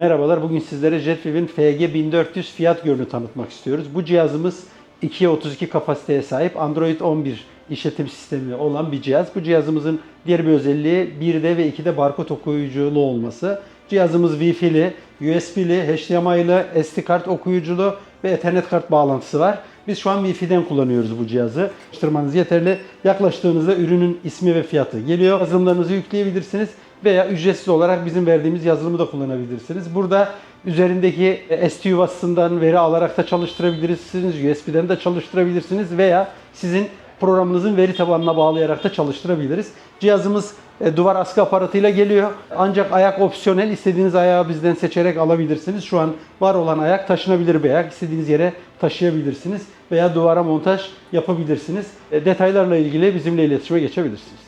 Merhabalar, bugün sizlere JetWave'in FG1400 fiyat görünü tanıtmak istiyoruz. Bu cihazımız 2'ye 32 kapasiteye sahip Android 11 işletim sistemi olan bir cihaz. Bu cihazımızın diğer bir özelliği 1'de ve 2'de barkod okuyuculu olması. Cihazımız Wi-Fi'li, USB'li, HDMI'li, SD kart okuyuculu ve Ethernet kart bağlantısı var. Biz şu an Wi-Fi'den kullanıyoruz bu cihazı. Çalıştırmanız yeterli. Yaklaştığınızda ürünün ismi ve fiyatı geliyor. Yazılımlarınızı yükleyebilirsiniz veya ücretsiz olarak bizim verdiğimiz yazılımı da kullanabilirsiniz. Burada üzerindeki ST yuvasından veri alarak da çalıştırabilirsiniz, USB'den de çalıştırabilirsiniz veya sizin programınızın veri tabanına bağlayarak da çalıştırabiliriz. Cihazımız e, duvar askı aparatıyla geliyor. Ancak ayak opsiyonel. istediğiniz ayağı bizden seçerek alabilirsiniz. Şu an var olan ayak taşınabilir bir ayak. İstediğiniz yere taşıyabilirsiniz veya duvara montaj yapabilirsiniz. E, Detaylarla ilgili bizimle iletişime geçebilirsiniz.